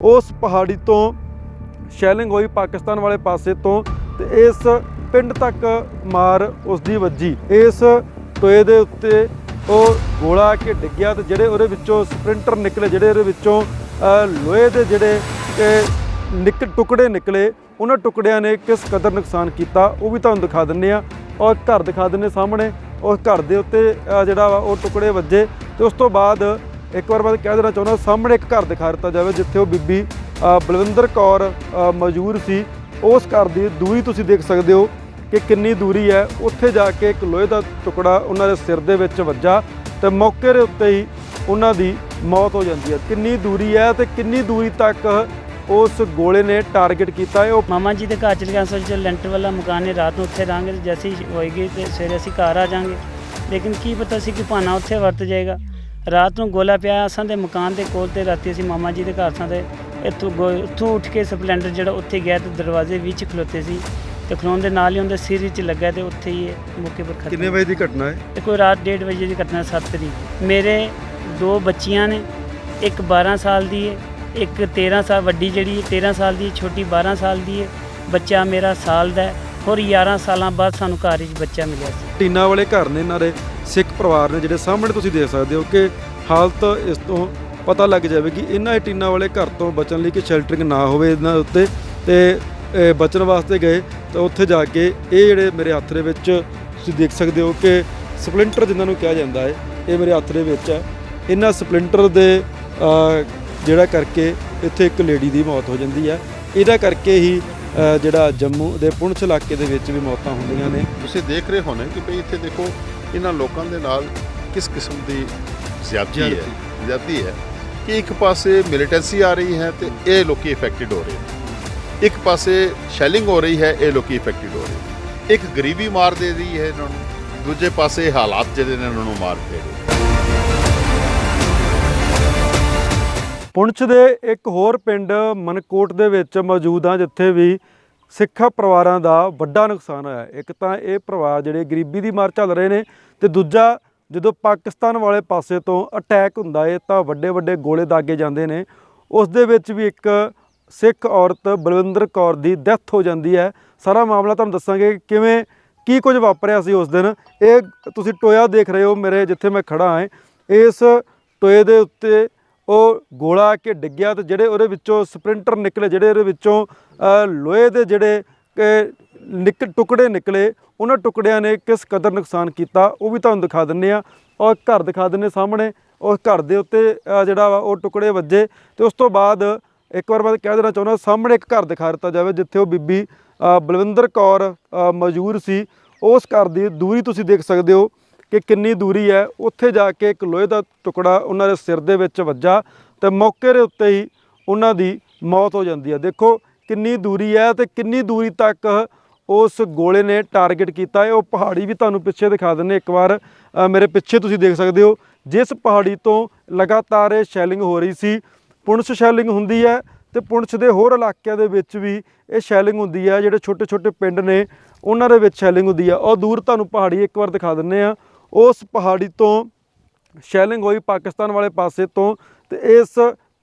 ਉਸ ਪਹਾੜੀ ਤੋਂ ਸ਼ੈਲਿੰਗ ਹੋਈ ਪਾਕਿਸਤਾਨ ਵਾਲੇ ਪਾਸੇ ਤੋਂ ਤੇ ਇਸ ਪਿੰਡ ਤੱਕ ਮਾਰ ਉਸ ਦੀ ਵੱਜੀ। ਇਸ ਟੋਏ ਦੇ ਉੱਤੇ ਉਹ ਗੋਲਾ ਕੇ ਡਿੱਗਿਆ ਤੇ ਜਿਹੜੇ ਉਹਦੇ ਵਿੱਚੋਂ ਸਪ੍ਰਿੰਟਰ ਨਿਕਲੇ ਜਿਹੜੇ ਉਹਦੇ ਵਿੱਚੋਂ ਲੋਹੇ ਦੇ ਜਿਹੜੇ ਅ, ਨਿਕ ਟੁਕੜੇ ਨਿਕਲੇ ਉਹਨਾਂ ਟੁਕੜਿਆਂ ਨੇ ਕਿਸ ਕਦਰ ਨੁਕਸਾਨ ਕੀਤਾ ਉਹ ਵੀ ਤੁਹਾਨੂੰ ਦਿਖਾ ਦਿੰਨੇ ਆ ਔਰ ਘਰ ਦਿਖਾ ਦਿੰਨੇ ਸਾਹਮਣੇ ਉਸ ਘਰ ਦੇ ਉੱਤੇ ਜਿਹੜਾ ਵਾ ਉਹ ਟੁਕੜੇ ਵੱਜੇ ਤੇ ਉਸ ਤੋਂ ਬਾਅਦ ਇੱਕ ਵਾਰ ਮੈਂ ਕਹਿ ਦੇਣਾ ਚਾਹੁੰਦਾ, ਸਾਹਮਣੇ ਇੱਕ ਘਰ ਦਿਖਾ ਦਿੱਤਾ ਜਾਵੇ, ਜਿੱਥੇ ਉਹ ਬੀਬੀ ਬਲਵਿੰਦਰ ਕੌਰ ਮੌਜੂਦ ਸੀ। ਉਸ ਘਰ ਦੀ ਦੂਰੀ ਤੁਸੀਂ ਦੇਖ ਸਕਦੇ ਹੋ ਕਿ ਕਿੰਨੀ ਦੂਰੀ ਹੈ। ਉੱਥੇ ਜਾ ਕੇ ਇੱਕ ਲੋਹੇ ਦਾ ਟੁਕੜਾ ਉਹਨਾਂ ਦੇ ਸਿਰ ਦੇ ਵਿੱਚ ਵੱਜਾ ਤੇ ਮੌਕੇ ਦੇ ਉੱਤੇ ਹੀ ਉਹਨਾਂ ਦੀ ਮੌਤ ਹੋ ਜਾਂਦੀ ਹੈ। ਕਿੰਨੀ ਦੂਰੀ ਹੈ ਤੇ ਕਿੰਨੀ ਦੂਰੀ ਤੱਕ ਉਸ ਗੋਲੇ ਨੇ ਟਾਰਗੇਟ ਕੀਤਾ ਹੈ। ਉਹ ਮਾਮਾ ਜੀ ਦੇ ਘਰ ਚਲੇ ਗਿਆ ਸੋਚ ਜੋ ਲੈਂਟਰ ਵਾਲਾ ਮਕਾਨ ਹੈ ਰਾਤ ਨੂੰ ਉੱਥੇ ਰਹਾਂਗੇ ਤੇ ਜੈਸੇ ਹੋਏਗੀ ਤੇ ਸਵੇਰੇ ਅਸੀਂ ਘਰ ਆ ਜਾਾਂਗੇ। ਲੇਕਿਨ ਕੀ ਪਤਾ ਸੀ ਕਿ ਭਾਣਾ ਉੱਥੇ ਵਰਤ ਜਾਏਗਾ। ਰਾਤ ਨੂੰ ਗੋਲਾ ਪਿਆ ਅਸਾਂ ਦੇ ਮਕਾਨ ਦੇ ਕੋਲ ਤੇ ਰਾਤੀ ਅਸੀਂ ਮਾਮਾ ਜੀ ਦੇ ਘਰ ਸਾਂ ਤੇ ਇੱਥੋਂ ਗੋ- ਉੱਥੋਂ ਉੱਠ ਕੇ ਸਪਲੈਂਡਰ ਜਿਹੜਾ ਉੱਥੇ ਗਿਆ ਤੇ ਦਰਵਾਜ਼ੇ ਵਿੱਚ ਖਲੋਤੇ ਸੀ ਤੇ ਖਲੋਣ ਦੇ ਨਾਲ ਹੀ ਉਹਦੇ ਸਿਰ ਵਿੱਚ ਲੱਗਾ ਤੇ ਉੱਥੇ ਹੀ ਇਹ ਮੌਕੇ ਪਰ ਖਤਮ ਕਿੰਨੇ ਵਜੇ ਦੀ ਘਟਨਾ ਹੈ? ਇਹ ਕੋਈ ਰਾਤ 1:30 ਵਜੇ ਦੀ ਘਟਨਾ 7 ਤਰੀਕ। ਮੇਰੇ ਦੋ ਬੱਚੀਆਂ ਨੇ ਇੱਕ 12 ਸਾਲ ਦੀ ਹੈ ਇੱਕ 13 ਸਾਲ ਵੱਡੀ ਜਿਹੜੀ ਹੈ 13 ਸਾਲ ਦੀ ਹੈ, ਛੋਟੀ 12 ਸਾਲ ਦੀ ਹੈ ਬੱਚਾ ਮੇਰਾ ਸਾਲ ਦਾ ਹੈ ਔਰ 11 ਸਾਲਾਂ ਬਾਅਦ ਸਾਨੂੰ ਘਰ ਵਿੱਚ ਬੱਚਾ ਮਿਲਿਆ ਸੀ। ਟੀਨਾ ਵਾਲੇ ਘਰ ਨੇ ਇਹਨਾਂ ਦੇ ਸਿੱਖ ਪਰਿਵਾਰ ਨੇ ਜਿਹੜੇ ਸਾਹਮਣੇ ਤੁਸੀਂ ਦੇਖ ਸਕਦੇ ਹੋ ਕਿ ਹਾਲਤ ਇਸ ਤੋਂ ਪਤਾ ਲੱਗ ਜਾਵੇ ਕਿ ਇਹਨਾਂ ਇਹ ਟੀਨਾਂ ਵਾਲੇ ਘਰ ਤੋਂ ਬਚਣ ਲਈ ਕਿ ਸ਼ੈਲਟਰਿੰਗ ਨਾ ਹੋਵੇ ਇਹਨਾਂ ਉੱਤੇ ਤੇ ਬਚਣ ਵਾਸਤੇ ਗਏ ਤਾਂ ਉੱਥੇ ਜਾ ਕੇ ਇਹ ਜਿਹੜੇ ਮੇਰੇ ਹੱਥ ਦੇ ਵਿੱਚ ਤੁਸੀਂ ਦੇਖ ਸਕਦੇ ਹੋ ਕਿ ਸਪਲਿੰਟਰ ਜਿਨ੍ਹਾਂ ਨੂੰ ਕਿਹਾ ਜਾਂਦਾ ਹੈ, ਇਹ ਮੇਰੇ ਹੱਥ ਦੇ ਵਿੱਚ ਹੈ। ਇਹਨਾਂ ਸਪਲਿੰਟਰ ਦੇ ਜਿਹੜਾ ਕਰਕੇ ਇੱਥੇ ਇੱਕ ਲੇਡੀ ਦੀ ਮੌਤ ਹੋ ਜਾਂਦੀ ਹੈ। ਇਹਦਾ ਕਰਕੇ ਹੀ ਜਿਹੜਾ ਜੰਮੂ ਦੇ ਪੁੰਛ ਇਲਾਕੇ ਦੇ ਵਿੱਚ ਵੀ ਮੌਤਾਂ ਹੁੰਦੀਆਂ ਨੇ। ਤੁਸੀਂ ਦੇਖ ਰਹੇ ਹੋਣੇ ਕਿ ਭਈ ਇੱਥੇ ਦੇਖੋ ਇਹਨਾਂ ਲੋਕਾਂ ਦੇ ਨਾਲ ਕਿਸ ਕਿਸਮ ਦੀ ਜ਼ਿਆਦਤੀ ਹੈ। ਜ਼ਿਆਦਤੀ ਹੈ। ਕਿ ਇੱਕ ਪਾਸੇ ਮਿਲੀਟੈਂਸੀ ਆ ਰਹੀ ਹੈ ਤੇ ਇਹ ਲੋਕੀ ਇਫੈਕਟਡ ਹੋ ਰਹੇ ਨੇ। ਇੱਕ ਪਾਸੇ ਸ਼ੈਲਿੰਗ ਹੋ ਰਹੀ ਹੈ ਇਹ ਲੋਕੀ ਇਫੈਕਟਡ ਹੋ ਰਹੇ ਇੱਕ ਗਰੀਬੀ ਮਾਰ ਦੇ ਰਹੀ ਹੈ ਇਹਨਾਂ ਨੂੰ ਦੂਜੇ ਪਾਸੇ ਹਾਲਾਤ ਜਿਹੜੇ ਨੇ ਇਹਨਾਂ ਨੂੰ ਮਾਰ ਦੇ ਰਹੇ ਪੁੰਛ ਦੇ ਇੱਕ ਹੋਰ ਪਿੰਡ ਮਨਕੋਟ ਦੇ ਵਿੱਚ ਮੌਜੂਦ ਹਾਂ ਜਿੱਥੇ ਵੀ ਸਿੱਖਾਂ ਪਰਿਵਾਰਾਂ ਦਾ ਵੱਡਾ ਨੁਕਸਾਨ ਹੋਇਆ। ਇੱਕ ਤਾਂ ਇਹ ਪਰਿਵਾਰ ਜਿਹੜੇ ਗਰੀਬੀ ਦੀ ਮਾਰ ਝੱਲ ਰਹੇ ਨੇ ਤੇ ਦੂਜਾ ਜਦੋਂ ਪਾਕਿਸਤਾਨ ਵਾਲੇ ਪਾਸੇ ਤੋਂ ਅਟੈਕ ਹੁੰਦਾ ਏ ਤਾਂ ਵੱਡੇ ਵੱਡੇ ਗੋਲੇ ਦਾਗੇ ਜਾਂਦੇ ਨੇ। ਉਸ ਦੇ ਵਿੱਚ ਵੀ ਇੱਕ ਸਿੱਖ ਔਰਤ ਬਲਵਿੰਦਰ ਕੌਰ ਦੀ ਡੈਥ ਹੋ ਜਾਂਦੀ ਹੈ। ਸਾਰਾ ਮਾਮਲਾ ਤੁਹਾਨੂੰ ਦੱਸਾਂਗੇ ਕਿ ਕਿਵੇਂ, ਕੀ ਕੁਝ ਵਾਪਰਿਆ ਸੀ ਉਸ ਦਿਨ। ਇਹ ਤੁਸੀਂ ਟੋਇਆ ਦੇਖ ਰਹੇ ਹੋ ਮੇਰੇ ਜਿੱਥੇ ਮੈਂ ਖੜਾ ਹਾਂ। ਇਸ ਟੋਏ ਦੇ ਉੱਤੇ ਉਹ ਗੋਲਾ ਕੇ ਡਿੱਗਿਆ ਤੇ ਜਿਹੜੇ ਉਹਦੇ ਵਿੱਚੋਂ ਸਪ੍ਰਿੰਟਰ ਨਿਕਲੇ, ਜਿਹੜੇ ਉਹਦੇ ਵਿੱਚੋਂ ਲੋਹੇ ਦੇ ਜਿਹੜੇ ਨਿਕ ਟੁਕੜੇ ਨਿਕਲੇ, ਉਹਨਾਂ ਟੁਕੜਿਆਂ ਨੇ ਕਿਸ ਕਦਰ ਨੁਕਸਾਨ ਕੀਤਾ, ਉਹ ਵੀ ਤੁਹਾਨੂੰ ਦਿਖਾ ਦਿੰਨੇ ਆ ਔਰ ਘਰ ਦਿਖਾ ਦਿੰਨੇ ਸਾਹਮਣੇ ਉਸ ਘਰ ਦੇ ਉੱਤੇ ਜਿਹੜਾ ਵਾ, ਉਹ ਟੁਕੜੇ ਵੱਜੇ ਤੇ ਉਸ ਤੋਂ ਬਾਅਦ ਇੱਕ ਵਾਰ ਮੈਂ ਕਹਿ ਦੇਣਾ ਚਾਹੁੰਦਾ, ਸਾਹਮਣੇ ਇੱਕ ਘਰ ਦਿਖਾ ਦਿੱਤਾ ਜਾਵੇ, ਜਿੱਥੇ ਉਹ ਬੀਬੀ ਬਲਵਿੰਦਰ ਕੌਰ ਮੌਜੂਦ ਸੀ। ਉਸ ਘਰ ਦੀ ਦੂਰੀ ਤੁਸੀਂ ਦੇਖ ਸਕਦੇ ਹੋ ਕਿ ਕਿੰਨੀ ਦੂਰੀ ਹੈ। ਉੱਥੇ ਜਾ ਕੇ ਇੱਕ ਲੋਹੇ ਦਾ ਟੁਕੜਾ ਉਹਨਾਂ ਦੇ ਸਿਰ ਦੇ ਵਿੱਚ ਵੱਜਾ ਤੇ ਮੌਕੇ ਦੇ ਉੱਤੇ ਹੀ ਉਹਨਾਂ ਦੀ ਮੌਤ ਹੋ ਜਾਂਦੀ ਹੈ। ਦੇਖੋ ਕਿੰਨੀ ਦੂਰੀ ਹੈ ਤੇ ਕਿੰਨੀ ਦੂਰੀ ਤੱਕ ਉਸ ਗੋਲੇ ਨੇ ਟਾਰਗੇਟ ਕੀਤਾ ਹੈ। ਉਹ ਪਹਾੜੀ ਵੀ ਤੁਹਾਨੂੰ ਪਿੱਛੇ ਦਿਖਾ ਦਿੰਨੇ ਇੱਕ ਵਾਰ ਮੇਰੇ ਪਿੱਛੇ ਤੁਸੀਂ ਦੇਖ ਸਕਦੇ ਹੋ, ਜਿਸ ਪਹਾੜੀ ਤੋਂ ਲਗਾਤਾਰ ਇਹ ਸ਼ੈਲਿੰਗ ਹੋ ਰਹੀ ਸੀ ਪੁੰਛ ਸ਼ੈਲਿੰਗ ਹੁੰਦੀ ਹੈ ਤੇ ਪੁੰਛ ਦੇ ਹੋਰ ਇਲਾਕਿਆਂ ਦੇ ਵਿੱਚ ਵੀ ਇਹ ਸ਼ੈਲਿੰਗ ਹੁੰਦੀ ਹੈ। ਜਿਹੜੇ ਛੋਟੇ ਛੋਟੇ ਪਿੰਡ ਨੇ, ਉਹਨਾਂ ਦੇ ਵਿੱਚ ਸ਼ੈਲਿੰਗ ਹੁੰਦੀ ਆ ਉਹ ਦੂਰ ਤੁਹਾਨੂੰ ਪਹਾੜੀ ਇੱਕ ਵਾਰ ਦਿਖਾ ਦਿੰਨੇ ਆ ਉਸ ਪਹਾੜੀ ਤੋਂ ਸ਼ੈਲਿੰਗ ਹੋਈ ਪਾਕਿਸਤਾਨ ਵਾਲੇ ਪਾਸੇ ਤੋਂ ਤੇ ਇਸ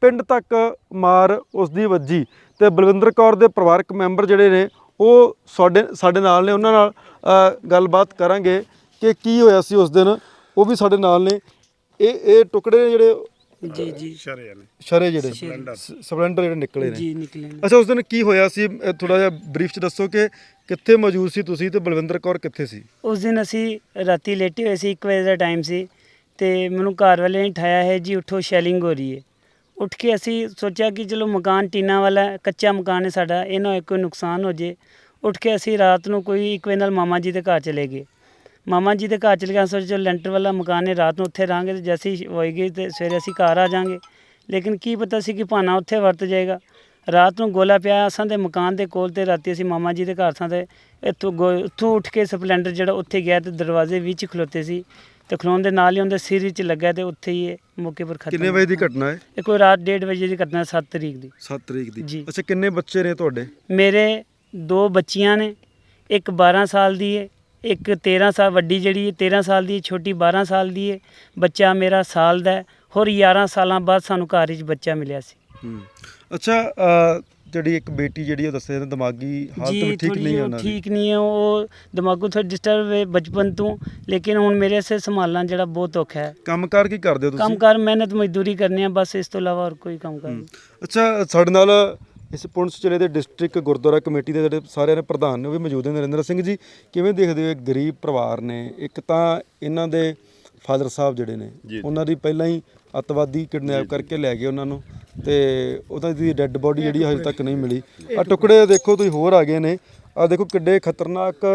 ਪਿੰਡ ਤੱਕ ਮਾਰ ਉਸ ਦੀ ਵੱਜੀ ਤੇ ਬਲਵਿੰਦਰ ਕੌਰ ਦੇ ਪਰਿਵਾਰਕ ਮੈਂਬਰ ਜਿਹੜੇ ਨੇ ਉਹ ਸਾਡੇ ਸਾਡੇ ਨਾਲ ਨੇ ਉਹਨਾਂ ਨਾਲ ਗੱਲਬਾਤ ਕਰਾਂਗੇ ਕਿ ਕੀ ਹੋਇਆ ਸੀ ਉਸ ਦਿਨ। ਉਹ ਵੀ ਸਾਡੇ ਨਾਲ ਨੇ। ਇਹ ਇਹ ਟੁਕੜੇ ਨੇ ਜਿਹੜੇ ਜੀ ਜੀ। ਸ਼ਰੇ ਜਿਹੜੇ ਸ- ਸਪਲੈਂਡਰ ਜਿਹੜੇ ਨਿਕਲੇ ਨੇ। ਜੀ ਨਿਕਲੇ ਨੇ। ਅੱਛਾ ਉਸ ਦਿਨ ਕੀ ਹੋਇਆ ਸੀ? ਥੋੜਾ ਜਿਹਾ ਬਰੀਫ ਚ ਦੱਸੋ ਕਿ ਕਿੱਥੇ ਮੌਜੂਦ ਸੀ ਤੁਸੀਂ ਤੇ ਬਲਵਿੰਦਰ ਕੌਰ ਕਿੱਥੇ ਸੀ? ਉਸ ਦਿਨ ਅਸੀਂ ਰਾਤੀ ਲੇਟੇ ਹੋਏ ਸੀ 1 ਵਜੇ ਦਾ ਟਾਈਮ ਸੀ ਤੇ ਮੈਨੂੰ ਘਰ ਵਾਲੇ ਨੇ ਠਾਇਆ ਹੈ ਜੀ ਉੱਠੋ ਸ਼ੈਲਿੰਗ ਹੋ ਰਹੀ ਹੈ। ਉੱਠ ਕੇ ਅਸੀਂ ਸੋਚਿਆ ਕਿ ਚਲੋ ਮਕਾਨ ਟੀਨਾ ਵਾਲਾ ਕੱਚਾ ਮਕਾਨ ਹੈ ਸਾਡਾ ਇਹ ਨਾ ਹੋਏ ਕੋਈ ਨੁਕਸਾਨ ਹੋ ਜੇ। ਉੱਠ ਕੇ ਅਸੀਂ ਰਾਤ ਨੂੰ ਕੋਈ ਇੱਕ ਵੇ ਨਾਲ ਮਾਮਾ ਜੀ ਦੇ ਘਰ ਚਲੇ ਗਏ। ਮਾਮਾ ਜੀ ਦੇ ਘਰ ਚਲੇ ਗਏ ਸੋਚ ਜੋ ਲੈਂਟਰ ਵਾਲਾ ਮਕਾਨ ਹੈ, ਰਾਤ ਨੂੰ ਉੱਥੇ ਰਹਾਂਗੇ ਤੇ ਜੈਸੇ ਹੀ ਹੋਏਗੀ ਤੇ ਸਵੇਰੇ ਅਸੀਂ ਘਰ ਆ ਜਾਾਂਗੇ। ਲੇਕਿਨ ਕੀ ਪਤਾ ਸੀ ਕਿ ਭਾਣਾ ਉੱਥੇ ਵਰਤ ਜਾਏਗਾ। ਰਾਤ ਨੂੰ ਗੋਲਾ ਪਿਆ ਅਸਾਂ ਦੇ ਮਕਾਨ ਦੇ ਕੋਲ ਤੇ ਰਾਤੀ ਅਸੀਂ ਮਾਮਾ ਜੀ ਦੇ ਘਰ ਸਾਂ ਤੇ ਇੱਥੋਂ ਗੋ- ਉੱਥੋਂ ਉੱਠ ਕੇ ਸਪਲੈਂਡਰ ਜਿਹੜਾ ਉੱਥੇ ਗਿਆ ਤੇ ਦਰਵਾਜ਼ੇ ਵਿੱਚ ਖਲੋਤੇ ਸੀ। ਤੇ ਖਲੋਣ ਦੇ ਨਾਲ ਹੀ ਉਹਦੇ ਸਿਰ ਵਿੱਚ ਲੱਗਾ ਤੇ ਉੱਥੇ ਹੀ ਇਹ ਮੌਕੇ ਪਰ ਖਤਮ ਕਿੰਨੇ ਵਜੇ ਦੀ ਘਟਨਾ ਹੈ? ਇਹ ਕੋਈ ਰਾਤ 1:30 ਵਜੇ ਦੀ ਘਟਨਾ 7 ਤਰੀਕ ਦੀ। 7 ਤਰੀਕ ਦੀ। ਜੀ। ਅੱਛਾ ਕਿੰਨੇ ਬੱਚੇ ਨੇ ਤੁਹਾਡੇ? ਮੇਰੇ ਦੋ ਬੱਚੀਆਂ ਨੇ ਇੱਕ 12 ਸਾਲ ਦੀ ਹੈ ਇੱਕ 13 ਸਾਲ ਵੱਡੀ ਜਿਹੜੀ ਹੈ 13 ਸਾਲ ਦੀ ਹੈ, ਛੋਟੀ 12 ਸਾਲ ਦੀ ਹੈ ਬੱਚਾ ਮੇਰਾ ਸਾਲ ਦਾ ਹੈ ਔਰ 11 ਸਾਲਾਂ ਬਾਅਦ ਸਾਨੂੰ ਘਰ ਵਿੱਚ ਬੱਚਾ ਮਿਲਿਆ ਸੀ। ਹੂੰ। ਅੱਛਾ ਅ, ਜਿਹੜੀ ਇੱਕ ਬੇਟੀ ਜਿਹੜੀ ਉਹ ਦੱਸਿਆ ਜਾਂਦੇ ਦਿਮਾਗੀ ਹਾਲਤ ਵੀ ਠੀਕ ਨਹੀਂ ਹੈ ਉਹ ਉਹਨਾਂ ਦੀ। ਠੀਕ ਨਹੀਂ ਹੈ ਉਹ ਦਿਮਾਗੋਂ ਥੋੜਾ ਡਿਸਟਰਬ ਹੈ ਬਚਪਨ ਤੋਂ ਲੇਕਿਨ ਹੁਣ ਮੇਰੇ ਸੇ ਸੰਭਾਲਣਾ ਜਿਹੜਾ ਬਹੁਤ ਔਖਾ ਹੈ। ਕੰਮਕਾਰ ਕੀ ਕਰਦੇ ਹੋ ਤੁਸੀਂ? ਕੰਮਕਾਰ ਮਿਹਨਤ ਮਜ਼ਦੂਰੀ ਕਰਨੀ ਹੈ ਬਸ ਇਸ ਤੋਂ ਇਲਾਵਾ ਹੋਰ ਕੋਈ ਕੰਮ ਕਰ। ਅੱਛਾ ਸਾਡੇ ਨਾਲ ਇਸ ਪੁੰਛ ਜ਼ਿਲ੍ਹੇ ਦੇ ਡਿਸਟ੍ਰਿਕਟ ਗੁਰਦੁਆਰਾ ਕਮੇਟੀ ਦੇ ਜਿਹੜੇ ਸਾਰਿਆਂ ਦੇ ਪ੍ਰਧਾਨ ਨੇ ਉਹ ਵੀ ਮੌਜੂਦ ਨੇ ਨਰਿੰਦਰ ਸਿੰਘ ਜੀ। ਕਿਵੇਂ ਦੇਖਦੇ ਹੋ ਇਹ ਗਰੀਬ ਪਰਿਵਾਰ ਨੇ? ਇੱਕ ਤਾਂ ਇਹਨਾਂ ਦੇ ਫਾਦਰ ਸਾਹਿਬ ਜਿਹੜੇ ਨੇ। ਉਹਨਾਂ ਦੀ ਪਹਿਲਾਂ ਹੀ ਅੱਤਵਾਦੀ ਕਿਡਨੈਪ ਕਰਕੇ ਲੈ ਗਏ ਉਹਨਾਂ ਨੂੰ ਤੇ ਉਹਨਾਂ ਦੀ ਡੈੱਡ ਬੋਡੀ ਜਿਹੜੀ ਹਜੇ ਤੱਕ ਨਹੀਂ ਮਿਲੀ। ਆ ਟੁਕੜੇ ਦੇਖੋ ਤੁਸੀਂ ਹੋਰ ਆ ਗਏ ਨੇ। ਆ ਦੇਖੋ ਕਿੱਡੇ ਖਤਰਨਾਕ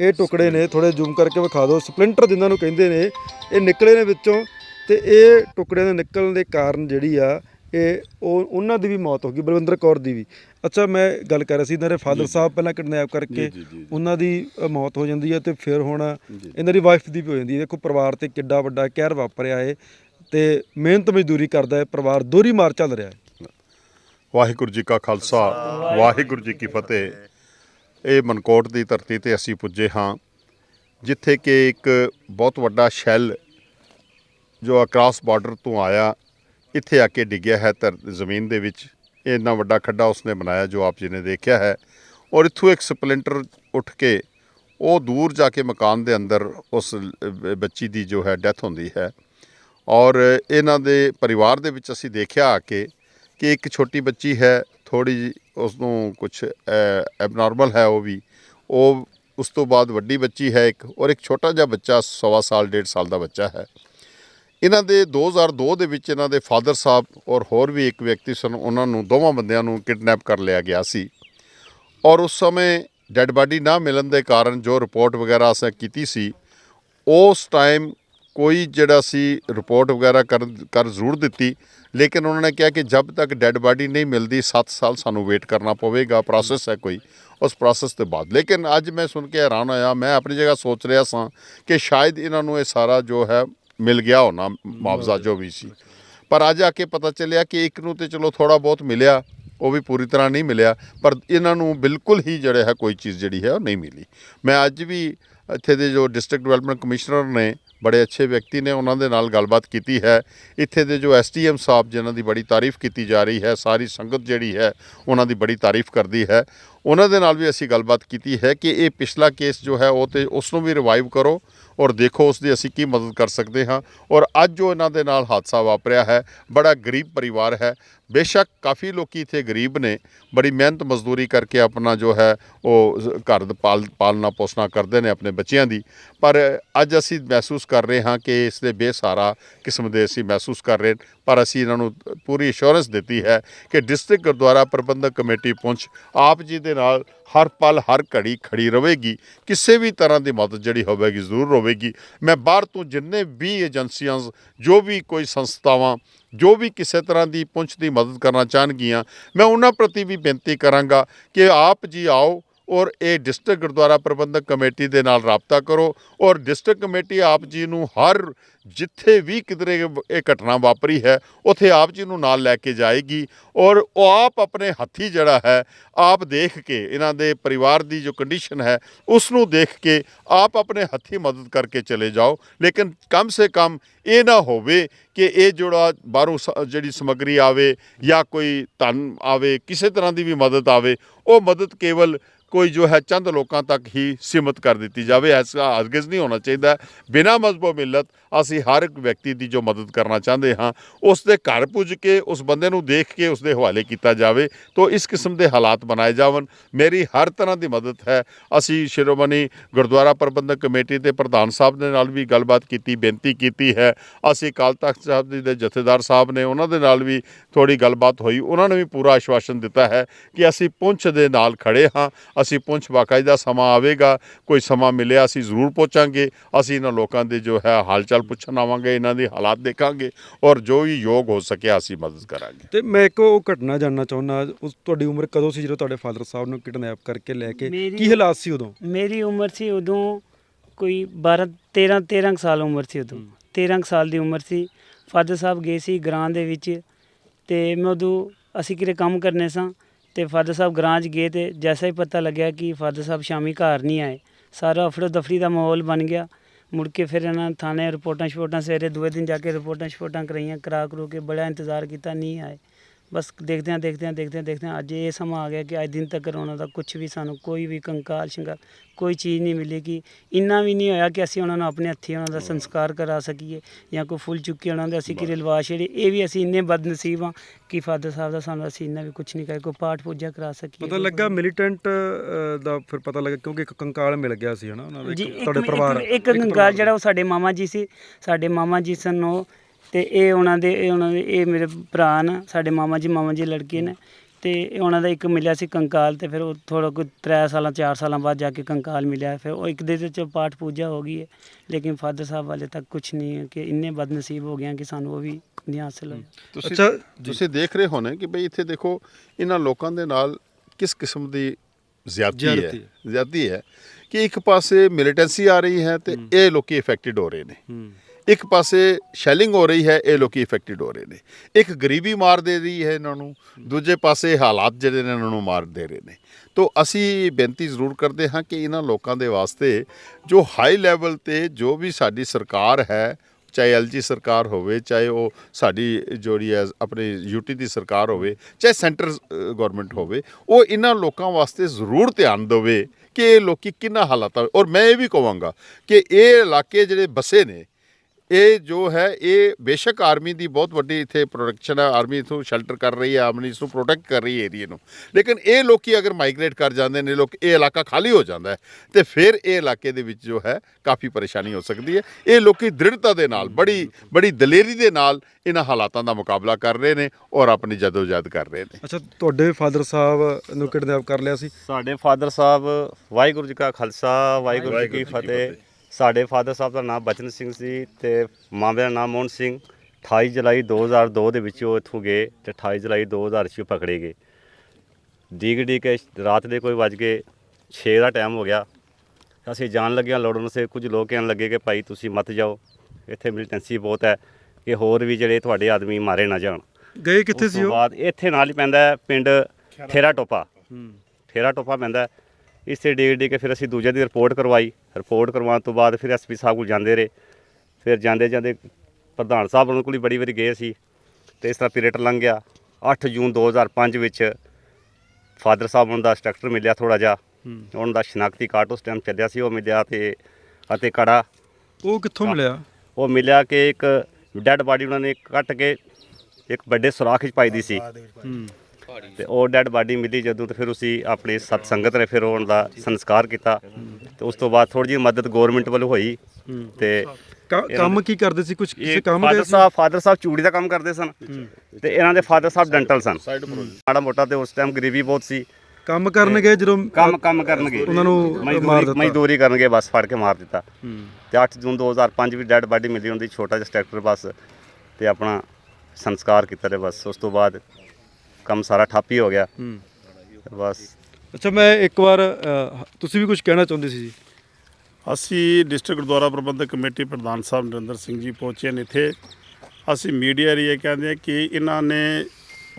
ਇਹ ਟੁਕੜੇ ਨੇ। ਥੋੜੇ ਜ਼ੂਮ ਕਰਕੇ ਵਿਖਾ ਦਿਓ। ਸਪਲਿੰਟਰ ਜਿਨ੍ਹਾਂ ਨੂੰ ਕਹਿੰਦੇ ਨੇ ਇਹ ਨਿਕਲੇ ਨੇ ਵਿੱਚੋਂ ਤੇ ਇਹ ਟੁਕੜੇ ਦੇ ਨਿਕਲਣ ਦੇ ਕਾਰਨ ਜਿਹੜੀ ਆ ਇਹ ਉਹ ਉਹਨਾਂ ਦੀ ਵੀ ਮੌਤ ਹੋ ਗਈ ਬਲਵਿੰਦਰ ਕੌਰ ਦੀ ਵੀ। ਅੱਛਾ ਮੈਂ ਗੱਲ ਕਰ ਰਿਹਾ ਸੀ ਇਹਨਾਂ ਦੇ ਫਾਦਰ ਸਾਹਿਬ ਪਹਿਲਾਂ ਕਿਡਨੈਪ ਕਰਕੇ। ਉਹਨਾਂ ਦੀ ਮੌਤ ਹੋ ਜਾਂਦੀ ਹੈ ਤੇ ਫਿਰ ਹੁਣ ਇਹਨਾਂ ਦੀ ਵਾਈਫ ਦੀ ਵੀ ਹੋ ਜਾਂਦੀ ਹੈ ਦੇਖੋ ਪਰਿਵਾਰ ਤੇ ਕਿੱਡਾ ਵੱਡਾ ਕਹਿਰ ਵਾਪਰਿਆ ਏ। ਤੇ ਮਿਹਨਤ ਮਜ਼ਦੂਰੀ ਕਰਦਾ ਹੈ, ਪਰਿਵਾਰ ਦੋਹਰੀ ਮਾਰ ਚੱਲ ਰਿਹਾ ਹੈ। ਵਾਹਿਗੁਰੂ ਜੀ ਕਾ ਖਾਲਸਾ, ਵਾਹਿਗੁਰੂ ਜੀ ਕੀ ਫਤਿਹ। ਇਹ ਮਨਕੋਟ ਦੀ ਧਰਤੀ ਤੇ ਅਸੀਂ ਪੁੱਜੇ ਹਾਂ, ਜਿੱਥੇ ਕਿ ਇੱਕ ਬਹੁਤ ਵੱਡਾ ਸ਼ੈੱਲ ਜੋ ਅਕ੍ਰਾਸ ਬਾਰਡਰ ਤੋਂ ਆਇਆ, ਇੱਥੇ ਆ ਕੇ ਡਿੱਗਿਆ ਹੈ ਧਰ, ਜ਼ਮੀਨ ਦੇ ਵਿੱਚ। ਇਹ ਇੰਨਾ ਵੱਡਾ ਖੱਡਾ ਉਸਨੇ ਬਣਾਇਆ ਜੋ ਆਪ ਜੀ ਨੇ ਦੇਖਿਆ ਹੈ। ਔਰ ਇੱਥੋਂ ਇੱਕ ਸਪਲਿੰਟਰ ਉੱਠ ਕੇ, ਉਹ ਦੂਰ ਜਾ ਕੇ ਮਕਾਨ ਦੇ ਅੰਦਰ ਉਸ ਬੱਚੀ ਦੀ ਜੋ ਹੈ, ਡੈਥ ਹੁੰਦੀ ਹੈ। ਔਰ ਇਹਨਾਂ ਦੇ ਪਰਿਵਾਰ ਦੇ ਵਿੱਚ ਅਸੀਂ ਦੇਖਿਆ ਆ ਕੇ ਕਿ ਇੱਕ ਛੋਟੀ ਬੱਚੀ ਹੈ ਥੋੜੀ ਜਿਹੀ ਉਸ ਨੂੰ ਕੁਝ ਐਬਨੋਰਮਲ ਹੈ ਉਹ ਵੀ। ਉਹ ਉਸ ਤੋਂ ਬਾਅਦ ਵੱਡੀ ਬੱਚੀ ਹੈ ਇੱਕ ਔਰ ਇੱਕ ਛੋਟਾ ਜਿਹਾ ਬੱਚਾ, ਸਵਾ ਸਾਲ, ਡੇਢ ਸਾਲ ਦਾ ਬੱਚਾ ਹੈ। ਇਹਨਾਂ ਦੇ 2002 ਦੇ ਵਿੱਚ ਇਹਨਾਂ ਦੇ ਫਾਦਰ ਸਾਹਿਬ ਔਰ ਹੋਰ ਵੀ ਇੱਕ ਵਿਅਕਤੀ ਸਨ, ਉਹਨਾਂ ਨੂੰ ਦੋਵਾਂ ਬੰਦਿਆਂ ਨੂੰ ਕਿਡਨੈਪ ਕਰ ਲਿਆ ਗਿਆ ਸੀ। ਔਰ ਉਸ ਸਮੇਂ ਡੈੱਡ ਬਾਡੀ ਨਾ ਮਿਲਣ ਦੇ ਕਾਰਨ ਜੋ ਰਿਪੋਰਟ ਵਗੈਰਾ ਅਸਾਂ ਕੀਤੀ ਸੀ, ਉਸ ਟਾਈਮ ਕੋਈ ਜਿਹੜਾ ਸੀ ਰਿਪੋਰਟ ਵਗੈਰਾ ਕਰ ਕਰ ਜ਼ਰੂਰ ਦਿੱਤੀ, ਲੇਕਿਨ ਉਹਨਾਂ ਨੇ ਕਿਹਾ ਕਿ ਜਦ ਤੱਕ ਡੈੱਡ ਬਾਡੀ ਨਹੀਂ ਮਿਲਦੀ 7 ਸਾਲ ਸਾਨੂੰ ਵੇਟ ਕਰਨਾ ਪਵੇਗਾ ਪ੍ਰੋਸੈਸ ਹੈ ਕੋਈ, ਉਸ ਪ੍ਰੋਸੈਸ ਤੋਂ ਬਾਅਦ। ਲੇਕਿਨ ਅੱਜ ਮੈਂ ਸੁਣ ਕੇ ਹੈਰਾਨ ਹੋਇਆ, ਮੈਂ ਆਪਣੀ ਜਗ੍ਹਾ ਸੋਚ ਰਿਹਾ ਸਾਂ ਕਿ ਸ਼ਾਇਦ ਇਹਨਾਂ ਨੂੰ ਇਹ ਸਾਰਾ ਜੋ ਹੈ ਮਿਲ ਗਿਆ ਹੋਣਾ, ਮੁਆਵਜ਼ਾ ਜੋ ਵੀ ਸੀ। ਪਰ ਅੱਜ ਆ ਕੇ ਪਤਾ ਚੱਲਿਆ ਕਿ ਇੱਕ ਨੂੰ ਤੇ ਚਲੋ ਥੋੜਾ ਬਹੁਤ ਮਿਲਿਆ, ਉਹ ਵੀ ਪੂਰੀ ਤਰ੍ਹਾਂ ਨਹੀਂ ਮਿਲਿਆ, ਪਰ ਇਹਨਾਂ ਨੂੰ ਬਿਲਕੁਲ ਹੀ ਜਿਹੜਾ ਹੈ ਕੋਈ ਚੀਜ਼ ਜਿਹੜੀ ਹੈ ਉਹ ਨਹੀਂ ਮਿਲੀ। ਮੈਂ ਅੱਜ ਵੀ ਇੱਥੇ ਦੇ ਜੋ ਡਿਸਟ੍ਰਿਕਟ ਡਿਵੈਲਪਮੈਂਟ ਕਮਿਸ਼ਨਰ ਨੇ ਬੜੇ ਅੱਛੇ ਵਿਅਕਤੀ ਨੇ ਉਹਨਾਂ ਦੇ ਨਾਲ ਗੱਲਬਾਤ ਕੀਤੀ ਹੈ। ਇੱਥੇ ਦੇ ਜੋ ਐਸਟੀਐਮ ਸਾਹਿਬ, ਜਿਨ੍ਹਾਂ ਦੀ ਬੜੀ ਤਾਰੀਫ ਕੀਤੀ ਜਾ ਰਹੀ ਹੈ, ਸਾਰੀ ਸੰਗਤ ਜਿਹੜੀ ਹੈ, ਉਹਨਾਂ ਦੀ ਬੜੀ ਤਾਰੀਫ ਕਰਦੀ ਹੈ। ਉਹਨਾਂ ਦੇ ਨਾਲ ਵੀ ਅਸੀਂ ਗੱਲਬਾਤ ਕੀਤੀ ਹੈ ਕਿ ਇਹ ਪਿਛਲਾ ਕੇਸ ਜੋ ਹੈ ਉਹ ਤੇ ਉਸ ਨੂੰ ਵੀ ਰਿਵਾਈਵ ਕਰੋ ਔਰ ਦੇਖੋ ਉਸ ਦੀ ਅਸੀਂ ਕੀ ਮਦਦ ਕਰ ਸਕਦੇ ਹਾਂ ਔਰ ਅੱਜ ਜੋ ਇਹਨਾਂ ਦੇ ਨਾਲ ਹਾਦਸਾ ਵਾਪਰਿਆ ਹੈ, ਬੜਾ ਗਰੀਬ ਪਰਿਵਾਰ ਹੈ, ਬੇਸ਼ੱਕ ਕਾਫੀ ਲੋਕੀ ਇੱਥੇ ਗਰੀਬ ਨੇ, ਬੜੀ ਮਿਹਨਤ ਮਜ਼ਦੂਰੀ ਕਰਕੇ ਆਪਣਾ ਜੋ ਹੈ ਉਹ ਜ਼- ਘਰ ਦਾ ਪਾਲ, ਪਾਲਣਾ ਪੋਸਣਾ ਕਰਦੇ ਨੇ ਆਪਣੇ ਬੱਚਿਆਂ ਦੀ, ਪਰ ਅੱਜ ਅਸੀਂ ਮਹਿਸੂਸ ਕਰ ਰਹੇ ਹਾਂ ਕਿ ਇਸ ਦੇ ਬੇਸਹਾਰਾ ਕਿਸਮ ਦੇ ਅਸੀਂ ਮਹਿਸੂਸ ਕਰ ਰਹੇ, ਪਰ ਅਸੀਂ ਇਹਨਾਂ ਨੂੰ ਪੂਰੀ ਅਸ਼ੋਰੈਂਸ ਦਿੱਤੀ ਹੈ ਕਿ ਡਿਸਟ੍ਰਿਕਟ ਗੁਰਦੁਆਰਾ ਪ੍ਰਬੰਧਕ ਕਮੇਟੀ ਪਹੁੰਚ, ਆਪ ਜੀ ਦੇ ਨਾਲ ਹਰ ਪਲ ਹਰ ਘੜੀ ਖੜੀ ਰਹੇਗੀ, ਕਿਸੇ ਵੀ ਤਰ੍ਹਾਂ ਦੀ ਮਦਦ ਜਿਹੜੀ ਹੋਵੇਗੀ ਜ਼ਰੂਰ ਹੋਵੇਗੀ। ਮੈਂ ਬਾਹਰ ਤੋਂ ਜਿੰਨੇ ਵੀ ਏਜੰਸੀਆਂ, ਜੋ ਵੀ ਕੋਈ ਸੰਸਥਾਵਾਂ, ਜੋ ਵੀ ਕਿਸੇ ਤਰ੍ਹਾਂ ਦੀ ਪੁੰਛ ਦੀ ਮਦਦ ਕਰਨਾ ਚਾਹਣਗੀਆਂ, ਮੈਂ ਉਹਨਾਂ ਪ੍ਰਤੀ ਵੀ ਬੇਨਤੀ ਕਰਾਂਗਾ ਕਿ ਆਪ ਜੀ ਆਓ ਔਰ ਇਹ ਡਿਸਟ੍ਰਿਕਟ ਗੁਰਦੁਆਰਾ ਪ੍ਰਬੰਧਕ ਕਮੇਟੀ ਦੇ ਨਾਲ ਰਾਬਤਾ ਕਰੋ ਔਰ ਡਿਸਟ੍ਰਿਕਟ ਕਮੇਟੀ ਆਪ ਜੀ ਨੂੰ ਹਰ ਜਿੱਥੇ ਵੀ ਕਿਧਰੇ ਇਹ ਘਟਨਾ ਵਾਪਰੀ ਹੈ, ਉੱਥੇ ਆਪ ਜੀ ਨੂੰ ਨਾਲ ਲੈ ਕੇ ਜਾਏਗੀ ਔਰ ਉਹ ਆਪ ਆਪਣੇ ਹੱਥੀ ਜਿਹੜਾ ਹੈ, ਆਪ ਦੇਖ ਕੇ ਇਹਨਾਂ ਦੇ ਪਰਿਵਾਰ ਦੀ ਜੋ ਕੰਡੀਸ਼ਨ ਹੈ ਉਸ ਨੂੰ ਦੇਖ ਕੇ ਆਪ ਆਪਣੇ ਹੱਥੀ ਮਦਦ ਕਰਕੇ ਚਲੇ ਜਾਓ। ਲੇਕਿਨ ਕਮ ਸੇ ਕਮ ਇਹ ਨਾ ਹੋਵੇ ਕਿ ਇਹ ਜਿਹੜਾ ਬਾਹਰੋਂ ਸ- ਜਿਹੜੀ ਸਮੱਗਰੀ ਆਵੇ ਜਾਂ ਕੋਈ ਧਨ ਆਵੇ, ਕਿਸੇ ਤਰ੍ਹਾਂ ਦੀ ਵੀ ਮਦਦ ਆਵੇ, ਉਹ ਮਦਦ ਕੇਵਲ ਕੋਈ ਜੋ ਹੈ ਚੰਦ ਲੋਕਾਂ ਤੱਕ ਹੀ ਸੀਮਤ ਕਰ ਦਿੱਤੀ ਜਾਵੇ। ਐਸਾ ਹਰਗਿਜ਼ ਨਹੀਂ ਹੋਣਾ ਚਾਹੀਦਾ। ਬਿਨਾਂ ਮਜ਼ਬੋ ਮਿਲਤ ਅਸੀਂ ਹਰ ਇੱਕ ਵਿਅਕਤੀ ਦੀ ਜੋ ਮਦਦ ਕਰਨਾ ਚਾਹੁੰਦੇ ਹਾਂ, ਉਸ ਦੇ ਘਰ ਪੁੱਜ ਕੇ, ਉਸ ਬੰਦੇ ਨੂੰ ਦੇਖ ਕੇ ਉਸ ਦੇ ਹਵਾਲੇ ਕੀਤਾ ਜਾਵੇ, ਤੋਂ ਇਸ ਕਿਸਮ ਦੇ ਹਾਲਾਤ ਬਣਾਏ ਜਾਵਨ ਮੇਰੀ ਹਰ ਤਰ੍ਹਾਂ ਦੀ ਮਦਦ ਹੈ। ਅਸੀਂ ਸ਼੍ਰੋਮਣੀ ਗੁਰਦੁਆਰਾ ਪ੍ਰਬੰਧਕ ਕਮੇਟੀ ਦੇ ਪ੍ਰਧਾਨ ਸਾਹਿਬ ਦੇ ਨਾਲ ਵੀ ਗੱਲਬਾਤ ਕੀਤੀ, ਬੇਨਤੀ ਕੀਤੀ ਹੈ। ਅਸੀਂ ਅਕਾਲ ਤਖਤ ਸਾਹਿਬ ਜੀ ਦੇ ਜਥੇਦਾਰ ਸਾਹਿਬ ਨੇ ਉਹਨਾਂ ਦੇ ਨਾਲ ਵੀ ਥੋੜੀ ਗੱਲਬਾਤ ਹੋਈ। ਉਹਨਾਂ ਨੇ ਵੀ ਪੂਰਾ ਆਸ਼ਵਾਸਨ ਦਿੱਤਾ ਹੈ ਕਿ ਅਸੀਂ ਪੁੰਛ ਦੇ ਨਾਲ ਖੜੇ ਹਾਂ। ਅਸੀਂ ਪੁੰਛ ਬਾਕਾਇਦਾ ਸਮਾਂ ਆਵੇਗਾ। ਕੋਈ ਸਮਾਂ ਮਿਲਿਆ ਅਸੀਂ ਜ਼ਰੂਰ ਪਹੁੰਚਾਂਗੇ ਅਸੀਂ ਇਹਨਾਂ ਲੋਕਾਂ ਦੇ ਜੋ ਹੈ ਹਾਲ ਚਾਲ ਪੁੱਛਣ ਆਵਾਂਗੇ ਇਹਨਾਂ ਦੇ ਹਾਲਾਤ ਦੇਖਾਂਗੇ ਔਰ ਜੋ ਵੀ ਯੋਗ ਹੋ ਸਕਿਆ ਅਸੀਂ ਮਦਦ ਕਰਾਂਗੇ। ਤੇ ਮੈਂ ਇੱਕ ਉਹ ਘਟਨਾ ਜਾਣਨਾ ਚਾਹੁੰਦਾ ਉਸ ਤੁਹਾਡੀ ਉਮਰ ਕਦੋਂ ਸੀ ਜਦੋਂ ਤੁਹਾਡੇ ਫਾਦਰ ਸਾਹਿਬ ਨੂੰ ਕਿਡਨੈਪ ਕਰਕੇ ਲੈ ਕੇ? ਕੀ ਹਾਲਾਤ ਸੀ ਉਦੋਂ? ਮੇਰੀ ਉਮਰ ਸੀ ਉਦੋਂ ਕੋਈ 12 13 13 ਕੁ ਸਾਲ ਉਮਰ ਸੀ ਉਦੋਂ। 13 ਕੁ ਸਾਲ ਦੀ ਉਮਰ ਸੀ। ਫਾਦਰ ਸਾਹਿਬ ਗਏ ਸੀ ਗ੍ਰਾਂ ਦੇ ਵਿੱਚ ਤੇ ਮੈਂ ਉਦੋਂ ਅਸੀਂ ਕਿਤੇ ਕੰਮ ਕਰਨੇ ਸਾਂ ਤੇ ਫਾਦਰ ਸਾਹਿਬ ਗ੍ਰਾਂ 'ਚ ਗਏ ਤੇ ਜੈਸਾ ਹੀ ਪਤਾ ਲੱਗਿਆ ਕਿ ਫਾਦਰ ਸਾਹਿਬ ਸ਼ਾਮੀ ਘਰ ਨਹੀਂ ਆਏ। ਸਾਰਾ ਅਫੜੋ ਦਫੜੀ ਦਾ ਮਾਹੌਲ ਬਣ ਗਿਆ। ਮੁੜ ਕੇ ਫਿਰ ਇਹਨਾਂ ਥਾਣੇ ਰਿਪੋਰਟਾਂ ਸ਼ਪੋਰਟਾਂ ਸਵੇਰੇ ਦੂਏ ਦਿਨ ਜਾ ਕੇ ਰਿਪੋਰਟਾਂ ਸ਼ਪੋਰਟਾਂ ਕਰਾਈਆਂ ਕਰਾ ਕਰੂ ਕੇ ਬੜਾ ਇੰਤਜ਼ਾਰ ਕੀਤਾ, ਨਹੀਂ ਆਏ। ਬਸ ਦੇਖਦੇ ਹਾਂ ਦੇਖਦੇ ਹਾਂ ਦੇਖਦੇ ਹਾਂ ਦੇਖਦੇ ਹਾਂ ਅੱਜ ਇਹ ਸਮਾਂ ਆ ਗਿਆ ਕਿ ਅੱਜ ਦਿਨ ਤੱਕ ਉਹਨਾਂ ਦਾ ਕੁਝ ਵੀ ਸਾਨੂੰ ਕੋਈ ਵੀ ਕੰਕਾਲ ਸ਼ਿੰਗਾਰ ਕੋਈ ਚੀਜ਼ ਨਹੀਂ ਮਿਲੇਗੀ ਇੰਨਾ ਵੀ ਨਹੀਂ ਹੋਇਆ ਕਿ ਅਸੀਂ ਉਹਨਾਂ ਨੂੰ ਆਪਣੇ ਹੱਥੀਂ ਉਹਨਾਂ ਦਾ ਸੰਸਕਾਰ ਕਰਾ ਸਕੀਏ ਜਾਂ ਕੋਈ ਫੁੱਲ ਚੁੱਕ ਕੇ ਉਹਨਾਂ ਦੇ ਅਸੀਂ ਕਿ ਰਿਲਵਾਸ਼ ਜਿਹੜੇ ਇਹ ਵੀ ਅਸੀਂ ਇੰਨੇ ਬਦਨਸੀਬ ਹਾਂ ਕਿ ਫਾਦਰ ਸਾਹਿਬ ਦਾ ਸਾਨੂੰ ਅਸੀਂ ਇੰਨਾ ਵੀ ਕੁਝ ਨਹੀਂ ਕਰ ਕੋਈ ਪਾਠ ਪੂਜਾ ਕਰਾ ਸਕੀਏ ਪਤਾ ਲੱਗਾ ਮਿਲੀਟੈਂਟ ਦਾ ਫਿਰ ਪਤਾ ਲੱਗਾ ਕਿਉਂਕਿ ਇੱਕ ਕੰਕਾਲ ਮਿਲ ਗਿਆ ਸੀ ਹਨਾ? ਉਹਨਾਂ ਦਾ ਇੱਕ ਤੁਹਾਡੇ ਪਰਿਵਾਰ ਇੱਕ- ਇੱਕ ਕੰਕਾਲ ਜਿਹੜਾ ਉਹ ਸਾਡੇ ਮਾਮਾ ਜੀ ਸੀ ਸਾਡੇ ਮਾਮਾ ਜੀ ਸਨ ਉਹ ਤੇ ਇਹ ਉਹਨਾਂ ਦੇ ਇਹ ਉਹਨਾਂ ਦੇ ਇਹ ਮੇਰੇ ਭਰਾ ਨੇ ਸਾਡੇ ਮਾਮਾ ਜੀ ਮਾਮਾ ਜੀ ਲੜਕੇ ਨੇ। ਤੇ ਇਹ ਉਹਨਾਂ ਦਾ ਇੱਕ ਮਿਲਿਆ ਸੀ ਕੰਕਾਲ ਤੇ ਫਿਰ ਉਹ ਥੋੜਾ ਕੋਈ 3 ਸਾਲਾਂ 4 ਸਾਲਾਂ ਬਾਅਦ ਜਾ ਕੇ ਕੰਕਾਲ ਮਿਲਿਆ। ਫਿਰ ਉਹ ਇੱਕ ਦੇ ਵਿੱਚ ਪਾਠ ਪੂਜਾ ਹੋ ਗਈ ਹੈ ਲੇਕਿਨ ਫਾਦਰ ਸਾਹਿਬ ਵਾਲੇ ਤੱਕ ਕੁਝ ਨਹੀਂ ਹੈ ਕਿ ਇੰਨੇ ਬਦਨਸੀਬ ਹੋ ਗਏ ਕਿ ਸਾਨੂੰ ਉਹ ਵੀ ਨਹੀਂ ਹਾਸਿਲ ਹੋਇਆ। ਤੁਸੀਂ ਅੱਛਾ, ਤੁਸੀਂ ਦੇਖ ਰਹੇ ਹੋਣੇ ਕਿ ਬਈ ਇੱਥੇ ਦੇਖੋ ਇਹਨਾਂ ਲੋਕਾਂ ਦੇ ਨਾਲ ਕਿਸ ਕਿਸਮ ਦੀ ਜ਼ਿਆਦਤੀ ਹੈ। ਜ਼ਿਆਦਤੀ ਜ਼ਿਆਦਤੀ ਹੈ ਕਿ ਇੱਕ ਪਾਸੇ ਮਿਲੀਟੈਂਸੀ ਆ ਰਹੀ ਹੈ ਤੇ ਇਹ ਲੋਕੀ ਇਫੈਕਟਡ ਹੋ ਰਹੇ ਨੇ। ਹੂੰ। ਇੱਕ ਪਾਸੇ ਸ਼ੈਲਿੰਗ ਹੋ ਰਹੀ ਹੈ, ਇਹ ਲੋਕੀ ਇਫੈਕਟਡ ਹੋ ਰਹੇ ਨੇ। ਇੱਕ ਗਰੀਬੀ ਮਾਰ ਦੇ ਰਹੀ ਹੈ ਇਹਨਾਂ ਨੂੰ, ਦੂਜੇ ਪਾਸੇ ਹਾਲਾਤ ਜਿਹੜੇ ਨੇ ਇਹਨਾਂ ਨੂੰ ਮਾਰ ਦੇ ਰਹੇ ਨੇ। ਤੋਂ ਅਸੀਂ ਬੇਨਤੀ ਜ਼ਰੂਰ ਕਰਦੇ ਹਾਂ ਕਿ ਇਹਨਾਂ ਲੋਕਾਂ ਦੇ ਵਾਸਤੇ ਜੋ ਹਾਈ ਲੈਵਲ ਤੇ ਜੋ ਵੀ ਸਾਡੀ ਸਰਕਾਰ ਹੈ, ਚਾਹੇ ਐਲਜੀ ਸਰਕਾਰ ਹੋਵੇ, ਚਾਹੇ ਉਹ ਸਾਡੀ ਜੋੜੀ ਹੈ, ਆਪਣੇ ਯੂਟੀ ਦੀ ਸਰਕਾਰ ਹੋਵੇ, ਚਾਹੇ ਸੈਂਟਰ ਗਵਰਨਮੈਂਟ ਹੋਵੇ, ਉਹ ਇਹਨਾਂ ਲੋਕਾਂ ਵਾਸਤੇ ਜ਼ਰੂਰ ਧਿਆਨ ਦੇਵੇ ਕਿ ਇਹ ਲੋਕੀ ਕਿੰਨਾ ਹਾਲਾਤਾਂ, ਔਰ ਮੈਂ ਇਹ ਵੀ ਕਹਾਂਗਾ ਕਿ ਇਹ ਇਲਾਕੇ ਜਿਹੜੇ ਬਸੇ ਨੇ ਇਹ ਜੋ ਹੈ ਇਹ ਬੇਸ਼ੱਕ ਆਰਮੀ ਦੀ ਬਹੁਤ ਵੱਡੀ ਇੱਥੇ ਪ੍ਰੋਟੈਕਸ਼ਨ ਹੈ। ਆਰਮੀ ਇਥੋਂ ਸ਼ੈਲਟਰ ਕਰ ਰਹੀ ਹੈ ਆਰਮੀ ਇਸ ਨੂੰ ਪ੍ਰੋਟੈਕਟ ਕਰ ਰਹੀ ਹੈ ਏਰੀਏ ਨੂੰ। ਲੇਕਿਨ ਇਹ ਲੋਕੀ ਅਗਰ ਮਾਈਗ੍ਰੇਟ ਕਰ ਜਾਂਦੇ ਨੇ ਲੋਕ ਇਹ ਇਲਾਕਾ ਖਾਲੀ ਹੋ ਜਾਂਦਾ ਹੈ ਤੇ ਫਿਰ ਇਹ ਇਲਾਕੇ ਦੇ ਵਿੱਚ ਜੋ ਹੈ ਕਾਫੀ ਪਰੇਸ਼ਾਨੀ ਹੋ ਸਕਦੀ ਹੈ। ਇਹ ਲੋਕੀ ਦ੍ਰਿੜਤਾ ਦੇ ਨਾਲ ਬੜੀ ਬੜੀ ਦਲੇਰੀ ਦੇ ਨਾਲ ਇਹਨਾਂ ਹਾਲਾਤਾਂ ਦਾ ਮੁਕਾਬਲਾ ਕਰ ਰਹੇ ਨੇ ਔਰ ਆਪਣੀ ਜਦੋਜਹਿਦ ਕਰ ਰਹੇ ਨੇ। ਅੱਛਾ ਤੁਹਾਡੇ ਫਾਦਰ ਸਾਹਿਬ ਨੂੰ ਕਿਡਨੈਪ ਕਰ ਲਿਆ ਸੀ? ਸਾਡੇ ਫਾਦਰ ਸਾਹਿਬ ਵਾਹਿਗੁਰੂ ਜੀ ਕਾ ਖਾਲਸਾ ਵਾਹਿਗੁਰੂ ਜੀ ਕੀ ਫਤਿਹ। ਸਾਡੇ ਫਾਦਰ ਸਾਹਿਬ ਦਾ ਨਾਮ ਬਚਨ ਸਿੰਘ ਸੀ ਤੇ ਮਾਮੇ ਦਾ ਨਾਮ ਮੋਹਨ ਸਿੰਘ। 28 ਜੁਲਾਈ 2002 ਦੇ ਵਿੱਚ ਉਹ ਇੱਥੋਂ ਗਏ ਤੇ 28 ਜੁਲਾਈ 2000 ਚ ਪਕੜੇ ਗਏ। ਡੀਗ ਡੀ ਕੇ ਰਾਤ ਦੇ ਕੋਈ ਵੱਜ ਕੇ 6 ਦਾ ਟਾਈਮ ਹੋ ਗਿਆ। ਅਸੀਂ ਜਾਣ ਲੱਗਿਆ ਲੜਨ ਸੇ ਕੁਝ ਲੋਕ ਕਹਿਣ ਲੱਗੇ ਕਿ ਭਾਈ ਤੁਸੀਂ ਮਤ ਜਾਓ ਇੱਥੇ ਮਿਲੀਟੈਂਸੀ ਬਹੁਤ ਹੈ ਕਿ ਹੋਰ ਵੀ ਜਿਹੜੇ ਤੁਹਾਡੇ ਆਦਮੀ ਮਾਰੇ ਨਾ ਜਾਣ। ਗਏ ਕਿੱਥੇ ਸੀ ਉਹ? ਬਾਅਦ ਇੱਥੇ ਨਾਲ ਹੀ ਪੈਂਦਾ ਪਿੰਡ ਠੇਰਾ ਟੋਪਾ। ਹੂੰ। ਠੇਰਾ ਟੋਪਾ ਪੈਂਦਾ। ਇਸੇ ਡੇ ਡੇ ਕੇ ਫਿਰ ਅਸੀਂ ਦੂਜੇ ਦੀ ਰਿਪੋਰਟ ਕਰਵਾਈ। ਰਿਪੋਰਟ ਕਰਵਾਉਣ ਤੋਂ ਬਾਅਦ ਫਿਰ ਐਸਪੀ ਸਾਹਿਬ ਕੋਲ ਜਾਂਦੇ ਰਹੇ। ਫਿਰ ਜਾਂਦੇ ਜਾਂਦੇ ਪ੍ਰਧਾਨ ਸਾਹਿਬ ਉਹਨਾਂ ਕੋਲ ਹੀ ਬੜੀ ਵਾਰੀ ਗਏ ਸੀ ਤੇ ਇਸ ਤਰ੍ਹਾਂ ਪੀਰੀਅਡ ਲੰਘ ਗਿਆ। 8 ਜੂਨ 2005 ਵਿੱਚ ਫਾਦਰ ਸਾਹਿਬ ਉਹਨਾਂ ਦਾ ਸਟਰਕਚਰ ਮਿਲਿਆ ਥੋੜਾ ਜਿਹਾ। ਉਹਨਾਂ ਦਾ ਸ਼ਨਾਖਤੀ ਕਾਰਡ ਉਸ ਟਾਈਮ ਚੱਲਿਆ ਸੀ ਉਹ ਮਿਲਿਆ ਤੇ ਅਤੇ ਕੜਾ ਉਹ ਕਿੱਥੋਂ ਮਿਲਿਆ? ਉਹ ਮਿਲਿਆ ਕਿ ਇੱਕ ਡੈੱਡ ਬਾਡੀ ਉਹਨਾਂ ਨੇ ਕੱਟ ਕੇ ਇੱਕ ਵੱਡੇ ਸੁਰਾਖ 'ਚ ਪਾਈ ਦੀ ਸੀ। ਤੇ ਉਹ ਡੈਡ ਬਾਡੀ ਮਿਲੀ ਜਦੋਂ ਤੇ ਫਿਰ ਉਸੀ ਆਪਣੀ ਸਤ ਸੰਗਤ ਨੇ ਫਿਰ ਉਹਨਾਂ ਦਾ ਸੰਸਕਾਰ ਕੀਤਾ। ਤੇ ਉਸ ਤੋਂ ਬਾਅਦ ਥੋੜੀ ਜਿਹੀ ਮਦਦ ਗਵਰਨਮੈਂਟ ਵੱਲੋਂ ਹੋਈ। ਤੇ ਕ- ਕੰਮ ਕੀ ਕਰਦੇ ਸੀ? ਕੁਝ ਕਿਸੇ ਕੰਮ ਗਏ ਫਾਦਰ ਸਾਹਿਬ ਫਾਦਰ ਸਾਹਿਬ ਚੂੜੀ ਦਾ ਕੰਮ ਕਰਦੇ ਸਨ। ਤੇ ਇਹਨਾਂ ਦੇ ਫਾਦਰ ਸਾਹਿਬ ਡੈਂਟਲ ਸਨ। ਮਾੜਾ ਮੋਟਾ ਤੇ ਉਸ ਟਾਈਮ ਗਰੀਬੀ ਬਹੁਤ ਸੀ। ਕੰਮ ਕਰਨ ਗਏ ਜਦੋਂ ਕੰਮ ਕੰਮ ਕਰਨਗੇ। ਉਹਨਾਂ ਨੂੰ ਮਾਰ ਮਜ਼ਦੂਰੀ ਦਿੱਤਾ। ਮਜ਼ਦੂਰੀ ਕਰਨਗੇ ਬਸ ਫੜ ਕੇ ਮਾਰ ਦਿੱਤਾ। ਤੇ 8 ਜੂਨ 2005 ਵੀ ਡੈਡ ਬਾਡੀ ਮਿਲੀ ਹੁੰਦੀ ਛੋਟਾ ਜਿਹਾ ਸਟਰਕਚਰ ਬਸ ਤੇ ਆਪਣਾ ਸੰਸਕਾਰ ਕੀਤਾ ਤੇ ਬਸ। ਉਸ ਤੋਂ ਬਾਅਦ ਕੰਮ ਸਾਰਾ ਠੱਪ ਹੀ ਹੋ ਗਿਆ। ਹੂੰ। ਬਸ। ਅੱਛਾ ਮੈਂ ਇੱਕ ਵਾਰ ਅ, ਤੁਸੀਂ ਵੀ ਕੁਝ ਕਹਿਣਾ ਚਾਹੁੰਦੇ ਸੀ ਜੀ? ਅਸੀਂ ਡਿਸਟ੍ਰਿਕਟ ਗੁਰਦੁਆਰਾ ਪ੍ਰਬੰਧਕ ਕਮੇਟੀ ਪ੍ਰਧਾਨ ਸਾਹਿਬ ਨਰਿੰਦਰ ਸਿੰਘ ਜੀ ਪਹੁੰਚੇ ਨੇ ਇੱਥੇ। ਅਸੀਂ ਮੀਡੀਆ ਏਰੀਆ ਕਹਿੰਦੇ ਆ ਕਿ ਇਹਨਾਂ ਨੇ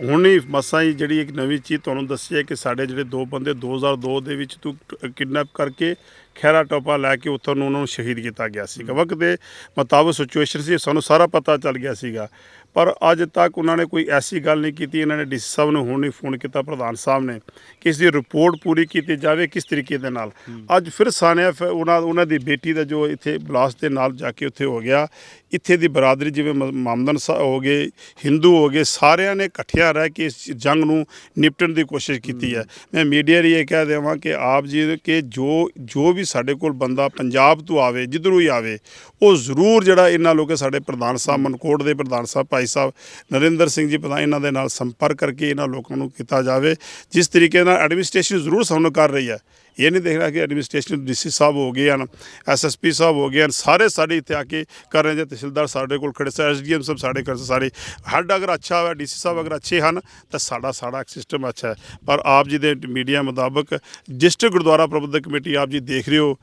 ਹੁਣੀ ਮਸਾਂ ਹੀ ਜਿਹੜੀ ਇੱਕ ਨਵੀਂ ਚੀਜ਼ ਤੁਹਾਨੂੰ ਦੱਸੀ ਹੈ ਕਿ ਸਾਡੇ ਜਿਹੜੇ ਦੋ ਬੰਦੇ 2002 ਦੇ ਵਿੱਚ ਤੂੰ ਕਿਡਨੈਪ ਕਰਕੇ ਖੈਰਾ ਟੋਪਾ ਲੈ ਕੇ ਉੱਥੋਂ ਨੂੰ ਉਹਨਾਂ ਨੂੰ ਸ਼ਹੀਦ ਕੀਤਾ ਗਿਆ ਸੀਗਾ। ਵਕਤ ਦੇ ਮੁਤਾਬਕ ਸਿਚੁਏਸ਼ਨ ਸੀ, ਸਾਨੂੰ ਸਾਰਾ ਪਤਾ ਚੱਲ ਗਿਆ ਸੀਗਾ। ਪਰ ਅੱਜ ਤੱਕ ਉਹਨਾਂ ਨੇ ਕੋਈ ਐਸੀ ਗੱਲ ਨਹੀਂ ਕੀਤੀ, ਇਹਨਾਂ ਨੇ ਡੀਸੀ ਸਾਹਿਬ ਨੂੰ ਹੁਣ ਹੀ ਫੋਨ ਕੀਤਾ, ਪ੍ਰਧਾਨ ਸਾਹਿਬ ਨੇ, ਕਿ ਇਸ ਦੀ ਰਿਪੋਰਟ ਪੂਰੀ ਕੀਤੀ ਜਾਵੇ ਕਿਸ ਤਰੀਕੇ ਦੇ ਨਾਲ। ਅੱਜ ਫਿਰ ਸਾਨਿਆ ਫਿਰ ਉਹਨਾਂ ਉਹਨਾਂ ਦੀ ਬੇਟੀ ਦਾ ਜੋ ਇੱਥੇ ਬਲਾਸਟ ਦੇ ਨਾਲ ਜਾ ਕੇ ਉੱਥੇ ਹੋ ਗਿਆ, ਇੱਥੇ ਦੀ ਬਰਾਦਰੀ ਜਿਵੇਂ ਮ- ਮਾਮਦਨ ਸਾਹਿਬ ਹੋ ਗਏ ਹਿੰਦੂ ਹੋ ਗਏ, ਸਾਰਿਆਂ ਨੇ ਇਕੱਠਿਆਂ ਰਹਿ ਕੇ ਇਸ ਜੰਗ ਨੂੰ ਨਿਪਟਣ ਦੀ ਕੋਸ਼ਿਸ਼ ਕੀਤੀ ਹੈ। ਮੈਂ ਮੀਡੀਆ ਲਈ ਇਹ ਕਹਿ ਦੇਵਾਂ ਕਿ ਆਪ ਜੀ ਕਿ ਜੋ ਜੋ ਵੀ ਸਾਡੇ ਕੋਲ ਬੰਦਾ ਪੰਜਾਬ ਤੋਂ ਆਵੇ, ਜਿੱਧਰੋਂ ਹੀ ਆਵੇ, ਉਹ ਜ਼ਰੂਰ ਜਿਹੜਾ ਇਹਨਾਂ ਲੋਕੇ ਸਾਡੇ ਪ੍ਰਧਾਨ ਸਾਹਿਬ, ਮਨਕੋਟ ਦੇ ਪ੍ਰਧਾਨ ਸਾਹਿਬ, ਭਾਈ ਸਾਹਿਬ ਨਰਿੰਦਰ ਸਿੰਘ ਜੀ ਪ੍ਰਧਾਨ, ਇਹਨਾਂ ਦੇ ਨਾਲ ਸੰਪਰਕ ਕਰਕੇ ਇਹਨਾਂ ਲੋਕਾਂ ਨੂੰ ਕੀਤਾ ਜਾਵੇ। ਜਿਸ ਤਰੀਕੇ ਨਾਲ ਐਡਮਿਨਿਸਟ੍ਰੇਸ਼ਨ ਜ਼ਰੂਰ ਸਾਨੂੰ ਕਰ ਰਹੀ ਹੈ। ਇਹ ਨਹੀਂ ਦੇਖ ਰਿਹਾ ਕਿ ਐਡਮਿਨਿਸਟ੍ਰੇਸ਼ਨ ਡੀਸੀ ਸਾਹਿਬ ਹੋ ਗਏ ਹਨ ਐਸਐਸਪੀ ਸਾਹਿਬ ਹੋ ਗਏ ਹਨ, ਸਾਰੇ ਸਾਡੇ ਇੱਥੇ ਆ ਕੇ ਕਰ ਰਹੇ ਜੇ ਤਹਿਸੀਲਦਾਰ ਸਾਡੇ ਕੋਲ ਖੜੇ ਸਨ ਐਸਡੀਐਮ ਸਾਹਿਬ ਸਾਡੇ ਕੋਲ ਸਾਰੇ। ਹੱਡ ਅਗਰ ਅੱਛਾ ਹੋਇਆ ਡੀਸੀ ਸਾਹਿਬ ਅਗਰ ਅੱਛੇ ਹਨ, ਤਾਂ ਸਾਡਾ ਸਾਡਾ ਸਿਸਟਮ ਅੱਛਾ ਹੈ। ਪਰ ਆਪ ਜੀ ਦੇ ਮੀਡੀਆ ਮੁਤਾਬਕ ਡਿਸਟ੍ਰਿਕਟ ਗੁਰਦੁਆਰਾ ਪ੍ਰਬੰਧਕ ਕਮੇਟੀ ਆਪ ਜੀ ਦੇਖ ਰਹੇ ਹੋ,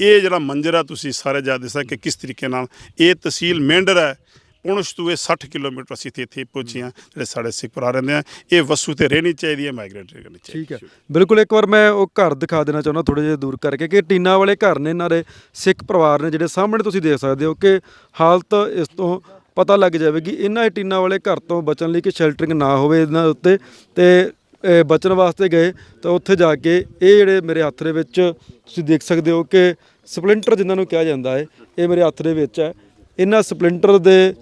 ਇਹ ਜਿਹੜਾ ਮੰਜ਼ਰ ਆ ਤੁਸੀਂ ਸਾਰੇ ਜਾ ਦਿਸਾ ਕਿ ਕਿਸ ਤਰੀਕੇ ਨਾਲ ਇਹ ਤਹਿਸੀਲ ਮੇਂਡਰ ਹੈ। ਪੁਣਛ ਤੋਂ ਇਹ 60 ਕਿਲੋਮੀਟਰ ਅਸੀਂ ਇੱਥੇ ਇੱਥੇ ਪਹੁੰਚੇ ਹਾਂ, ਜਿਹੜੇ ਸਾਡੇ ਸਿੱਖ ਭਰਾ ਰਹਿੰਦੇ ਆ, ਇਹ ਵਸੂ ਤੇ ਰਹਿਣੀ ਚਾਹੀਦੀ ਹੈ ਮਾਈਗ੍ਰੇਟ ਕਰਨੀ ਚਾਹੀਦੀ ਠੀਕ ਹੈ। ਬਿਲਕੁਲ ਇੱਕ ਵਾਰ ਮੈਂ ਉਹ ਘਰ ਦਿਖਾ ਦੇਣਾ ਚਾਹੁੰਦਾ ਥੋੜੇ ਜਿਹਾ ਦੂਰ ਕਰਕੇ, ਕਿ ਟੀਨਾ ਵਾਲੇ ਘਰ ਨੇ ਇਹਨਾਂ ਦੇ ਸਿੱਖ ਪਰਿਵਾਰ ਨੇ, ਜਿਹੜੇ ਸਾਹਮਣੇ ਤੁਸੀਂ ਦੇਖ ਸਕਦੇ ਹੋ ਕਿ ਹਾਲਤ ਇਸ ਤੋਂ ਪਤਾ ਲੱਗ ਜਾਵੇਗੀ ਇਹਨਾਂ ਟੀਨਾਂ ਵਾਲੇ ਘਰ ਤੋਂ ਬਚਣ ਲਈ ਕਿ ਸ਼ੈਲਟਰਿੰਗ ਨਾ ਹੋਵੇ ਇਹਨਾਂ ਉੱਤੇ। ਤੇ ਬਚਣ ਵਾਸਤੇ ਗਏ, ਤਾਂ ਉੱਥੇ ਜਾ ਕੇ ਇਹ ਜਿਹੜੇ ਮੇਰੇ ਹੱਥ ਦੇ ਵਿੱਚ ਤੁਸੀਂ ਦੇਖ ਸਕਦੇ ਹੋ ਕਿ ਸਪਲਿੰਟਰ ਜਿਨ੍ਹਾਂ ਨੂੰ ਕਿਹਾ ਜਾਂਦਾ ਹੈ, ਇਹ ਮੇਰੇ ਹੱਥ ਦੇ ਵਿੱਚ ਹੈ। ਇਹਨਾਂ ਸਪਲਿੰਟਰ ਦੇ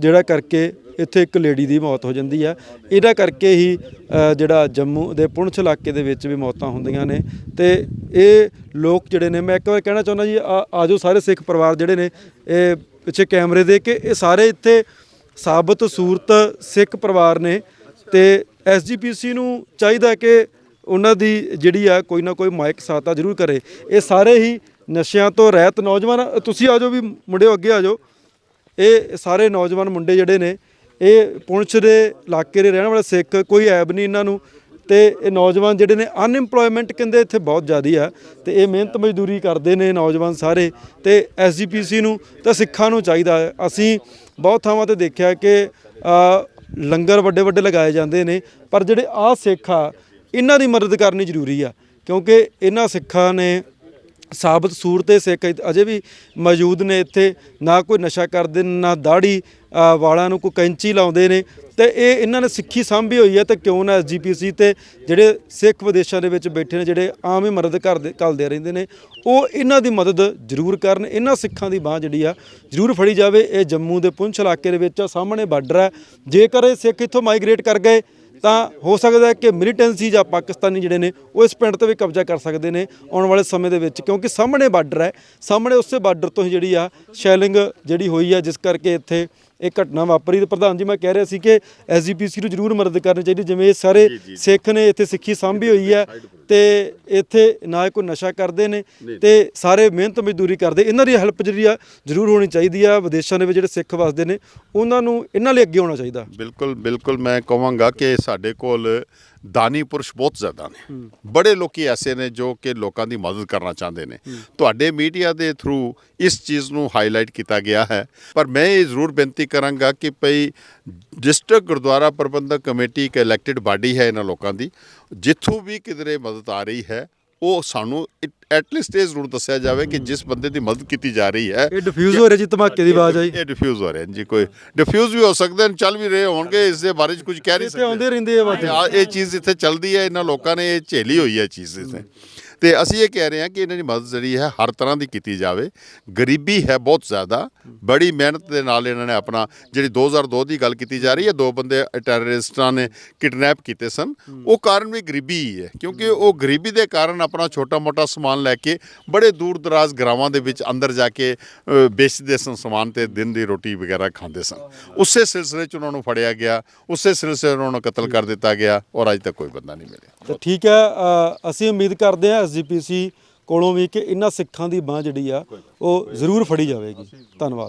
ਜਿਹੜਾ ਕਰਕੇ ਇੱਥੇ ਇੱਕ ਲੇਡੀ ਦੀ ਮੌਤ ਹੋ ਜਾਂਦੀ ਆ। ਇਹਦਾ ਕਰਕੇ ਹੀ ਜਿਹੜਾ ਜੰਮੂ ਦੇ ਪੁੰਛ ਇਲਾਕੇ ਦੇ ਵਿੱਚ ਵੀ ਮੌਤਾਂ ਹੁੰਦੀਆਂ ਨੇ। ਤੇ ਇਹ ਲੋਕ ਜਿਹੜੇ ਨੇ, ਮੈਂ ਇੱਕ ਵਾਰ ਕਹਿਣਾ ਚਾਹੁੰਦਾ ਜੀ, ਆ- ਆਜੋ ਸਾਰੇ ਸਿੱਖ ਪਰਿਵਾਰ ਜਿਹੜੇ ਨੇ, ਇਹ ਪਿੱਛੇ ਕੈਮਰੇ ਦੇ ਕਿ, ਇਹ ਸਾਰੇ ਇੱਥੇ ਸਾਬਤ ਸੂਰਤ ਸਿੱਖ ਪਰਿਵਾਰ ਨੇ। ਤੇ ਐਸਜੀਪੀਸੀ ਨੂੰ ਚਾਹੀਦਾ ਕਿ ਉਹਨਾਂ ਦੀ ਜਿਹੜੀ ਆ, ਕੋਈ ਨਾ ਕੋਈ ਮਾਇਕ ਸਹਾਇਤਾ ਜ਼ਰੂਰ ਕਰੇ। ਇਹ ਸਾਰੇ ਹੀ ਨਸ਼ਿਆਂ ਤੋਂ ਰਹਿਤ ਨੌਜਵਾਨ ਤੁਸੀਂ ਆਜੋ ਵੀ, ਮੁੰਡਿਓ ਅੱਗੇ ਆਜੋ। ਇਹ ਸਾਰੇ ਨੌਜਵਾਨ ਮੁੰਡੇ ਜਿਹੜੇ ਨੇ, ਇਹ ਪੁੰਛ ਦੇ ਇਲਾਕੇ ਦੇ ਰਹਿਣ ਵਾਲੇ ਸਿੱਖ, ਕੋਈ ਐਬ ਨਹੀਂ ਇਹਨਾਂ ਨੂੰ। ਤੇ ਇਹ ਨੌਜਵਾਨ ਜਿਹੜੇ ਨੇ ਅਨਇੰਪਲੋਇਮੈਂਟ ਕਹਿੰਦੇ ਇੱਥੇ ਬਹੁਤ ਜ਼ਿਆਦੀ ਆ। ਤੇ ਇਹ ਮਿਹਨਤ ਮਜ਼ਦੂਰੀ ਕਰਦੇ ਨੇ ਨੌਜਵਾਨ ਸਾਰੇ। ਤੇ ਐਸਜੀਪੀਸੀ ਨੂੰ ਤਾਂ ਸਿੱਖਾਂ ਨੂੰ ਚਾਹੀਦਾ ਹੈ। ਅਸੀਂ ਬਹੁਤ ਥਾਵਾਂ ਤੇ ਦੇਖਿਆ ਕਿ ਲੰਗਰ ਵੱਡੇ ਵੱਡੇ ਲਗਾਏ ਜਾਂਦੇ ਨੇ। ਪਰ ਜਿਹੜੇ ਆ ਸਿੱਖ ਆ, ਇਹਨਾਂ ਦੀ ਮਦਦ ਕਰਨੀ ਜ਼ਰੂਰੀ ਆ। ਕਿਉਂਕਿ ਇਹਨਾਂ ਸਿੱਖਾਂ ਨੇ ਸਾਬਤ ਸੂਰਤ ਦੇ ਸਿੱਖ ਅਜੇ ਵੀ ਮੌਜੂਦ ਨੇ ਇੱਥੇ ਨਾ ਕੋਈ ਨਸ਼ਾ ਕਰਦੇ ਨੇ ਨਾ ਦਾੜੀ ਵਾਲਾਂ ਨੂੰ ਕੋਈ ਕੈਂਚੀ ਲਾਉਂਦੇ ਨੇ। ਤੇ ਇਹ ਇਹਨਾਂ ਨੇ ਸਿੱਖੀ ਸਾਂਭੀ ਹੋਈ ਹੈ ਤੇ ਕਿਉਂ ਨਾ ਐਸਜੀਪੀਸੀ ਤੇ ਜਿਹੜੇ ਸਿੱਖ ਵਿਦੇਸ਼ਾਂ ਦੇ ਵਿੱਚ ਬੈਠੇ ਨੇ ਜਿਹੜੇ ਆਮ ਹੀ ਮਦਦ ਦੇ ਕਰਦੇ ਰਹਿੰਦੇ ਨੇ ਉਹ ਇਹਨਾਂ ਦੀ ਮਦਦ ਜ਼ਰੂਰ ਕਰਨ। ਇਹਨਾਂ ਸਿੱਖਾਂ ਦੀ ਬਾਹ ਜਿਹੜੀ ਆ ਜ਼ਰੂਰ ਫੜੀ ਜਾਵੇ। ਇਹ ਜੰਮੂ ਦੇ ਪੁੰਛ ਇਲਾਕੇ ਦੇ ਵਿੱਚ ਆ, ਸਾਹਮਣੇ ਬਾਰਡਰ ਹੈ। ਜੇਕਰ ਇਹ ਸਿੱਖ ਇੱਥੋਂ ਮਾਈਗ੍ਰੇਟ ਕਰ ਗਏ ਤਾਂ ਹੋ ਸਕਦਾ ਹੈ ਕਿ ਮਿਲੀਟੈਂਸੀ ਜਾਂ ਪਾਕਿਸਤਾਨੀ ਜਿਹੜੇ ਨੇ ਉਹ ਇਸ ਪਿੰਡ ਤੇ ਵੀ ਕਬਜ਼ਾ ਕਰ ਸਕਦੇ ਨੇ ਆਉਣ ਵਾਲੇ ਸਮੇਂ ਦੇ ਵਿੱਚ ਕਿਉਂਕਿ ਸਾਹਮਣੇ ਬਾਰਡਰ ਹੈ। ਸਾਹਮਣੇ ਉਸੇ ਬਾਰਡਰ ਤੋਂ ਹੀ ਜਿਹੜੀ ਆ ਸ਼ੈਲਿੰਗ ਜਿਹੜੀ ਹੋਈ ਆ ਜਿਸ ਕਰਕੇ ਇੱਥੇ ਇਹ ਘਟਨਾ ਵਾਪਰੀ। ਤੇ ਪ੍ਰਧਾਨ ਜੀ ਮੈਂ ਕਹਿ ਰਿਹਾ ਸੀ ਕਿ ਐਸਜੀਪੀਸੀ ਨੂੰ ਜ਼ਰੂਰ ਮਦਦ ਕਰਨੀ ਚਾਹੀਦੀ ਜਿਵੇਂ ਇਹ ਸਾਰੇ ਸਿੱਖ ਨੇ ਇੱਥੇ ਸਿੱਖੀ ਸਾਂਭੀ ਹੋਈ ਹੈ। ਤੇ ਇੱਥੇ ਨਾ ਕੋਈ ਨਸ਼ਾ ਕਰਦੇ ਨੇ ਤੇ ਸਾਰੇ ਮਿਹਨਤ ਮਜ਼ਦੂਰੀ ਕਰਦੇ। ਇਹਨਾਂ ਦੀ ਹੈਲਪ ਜਿਹੜੀ ਆ ਜ਼ਰੂਰ ਹੋਣੀ ਚਾਹੀਦੀ ਆ। ਵਿਦੇਸ਼ਾਂ ਦੇ ਵਿੱਚ ਜਿਹੜੇ ਸਿੱਖ ਵਸਦੇ ਨੇ ਉਹਨਾਂ ਨੂੰ ਇਹਨਾਂ ਲਈ ਅੱਗੇ ਆਉਣਾ ਚਾਹੀਦਾ। ਬਿਲਕੁਲ ਬਿਲਕੁਲ ਮੈਂ ਕਹਾਂਗਾ ਕਿ ਸਾਡੇ ਕੋਲ ਦਾਨੀ ਪੁਰਸ਼ ਬਹੁਤ ਜ਼ਿਆਦਾ ਨੇ। ਬੜੇ ਲੋਕੀ ਐਸੇ ਨੇ ਜੋ ਕਿ ਲੋਕਾਂ ਦੀ ਮਦਦ ਕਰਨਾ ਚਾਹੁੰਦੇ ਨੇ। ਤੁਹਾਡੇ ਮੀਡੀਆ ਦੇ ਥਰੂ ਇਸ ਚੀਜ਼ ਨੂੰ ਹਾਈਲਾਈਟ ਕੀਤਾ ਗਿਆ ਹੈ। ਪਰ ਮੈਂ ਇਹ ਜ਼ਰੂਰ ਬੇਨਤੀ ਕਰਾਂਗਾ ਕਿ ਭਈ ਡਿਸਟ੍ਰਿਕਟ ਗੁਰਦੁਆਰਾ ਪ੍ਰਬੰਧਕ ਕਮੇਟੀ ਇੱਕ ਇਲੈਕਟਿਡ ਬਾਡੀ ਹੈ ਇਹਨਾਂ ਲੋਕਾਂ ਦੀ। ਜਿੱਥੋਂ ਵੀ ਕਿਧਰੇ ਮਦਦ ਆ ਰਹੀ ਹੈ ਉਹ ਸਾਨੂੰ ਐਟਲੀਸਟ ਇਹ ਜ਼ਰੂਰ ਦੱਸਿਆ ਜਾਵੇ ਕਿ ਜਿਸ ਬੰਦੇ ਦੀ ਮਦਦ ਕੀਤੀ ਜਾ ਰਹੀ ਹੈ ਇਹ ਡਿਫਿਊਜ਼ ਹੋ ਰਿਹਾ ਜੀ ਧਮਾਕੇ ਦੀ ਆਵਾਜ਼ ਆਈ। ਇਹ ਡਿਫਿਊਜ਼ ਹੋ ਰਹੇ ਜੀ ਕੋਈ ਡਿਫਿਊਜ਼ ਵੀ ਹੋ ਸਕਦੇ ਨੇ ਚੱਲ ਵੀ ਰਹੇ ਹੋਣਗੇ ਇਸ ਦੇ ਬਾਰੇ ਚ ਕੁਝ ਕਹਿ ਨਹੀਂ ਇੱਥੇ ਸਕਦੇ। ਆਉਂਦੇ ਰਹਿੰਦੇ ਆ ਆਵਾਜ਼ਾਂ। ਆ ਇਹ ਚੀਜ਼ ਇੱਥੇ ਚੱਲਦੀ ਹੈ ਇਹਨਾਂ ਲੋਕਾਂ ਨੇ ਇਹ ਝੇਲੀ ਹੋਈ ਹੈ ਚੀਜ਼ ਇੱਥੇ। ਤੇ ਅਸੀਂ ਇਹ ਕਹਿ ਰਹੇ ਹਾਂ ਕਿ ਇਹਨਾਂ ਦੀ ਮਦਦ ਜਿਹੜੀ ਹੈ ਹਰ ਤਰ੍ਹਾਂ ਦੀ ਕੀਤੀ ਜਾਵੇ। ਗਰੀਬੀ ਹੈ ਬਹੁਤ ਜ਼ਿਆਦਾ। ਬੜੀ ਮਿਹਨਤ ਦੇ ਨਾਲ ਇਹਨਾਂ ਨੇ ਆਪਣਾ ਜਿਹੜੀ 2002 ਦੀ ਗੱਲ ਕੀਤੀ ਜਾ ਰਹੀ ਹੈ, ਦੋ ਬੰਦੇ ਟੈਰਰਿਸਟਾਂ ਨੇ ਕਿਡਨੈਪ ਕੀਤੇ ਸਨ। ਉਹ ਕਾਰਨ ਵੀ ਗਰੀਬੀ ਹੀ ਹੈ, ਕਿਉਂਕਿ ਉਹ ਗਰੀਬੀ ਦੇ ਕਾਰਨ ਆਪਣਾ ਛੋਟਾ-ਮੋਟਾ ਸਮਾਨ ਲੈ ਕੇ ਬੜੇ ਦੂਰ ਦਰਾਜ਼ ਗਰਾਵਾਂ ਦੇ ਵਿੱਚ ਅੰਦਰ ਜਾ ਕੇ ਵੇਚਦੇ ਸਨ ਸਮਾਨ ਤੇ ਦਿਨ ਦੀ ਰੋਟੀ ਵਗੈਰਾ ਖਾਂਦੇ ਸਨ। ਉਸੇ ਸਿਲਸਿਲੇ 'ਚ ਉਹਨਾਂ ਨੂੰ ਫੜਿਆ ਗਿਆ, ਉਸੇ ਸਿਲਸਿਲੇ 'ਚ ਉਹਨਾਂ ਨੂੰ ਕਤਲ ਕਰ ਦਿੱਤਾ ਗਿਆ ਔਰ ਅੱਜ ਤੱਕ ਕੋਈ ਬੰਦਾ ਨਹੀਂ ਮਿਲਿਆ। ਠੀਕ ਹੈ ਅਸੀਂ ਉਮੀਦ ਕਰਦੇ ਹਾਂ ਐਸਜੀਪੀਸੀ ਕੋਲੋਂ ਵੀ ਕਿ ਇਹਨਾਂ ਸਿੱਖਾਂ ਦੀ ਬਾਹ ਜਿਹੜੀ ਆ ਉਹ ਜ਼ਰੂਰ ਫੜੀ ਜਾਵੇਗੀ। ਧੰਨਵਾਦ।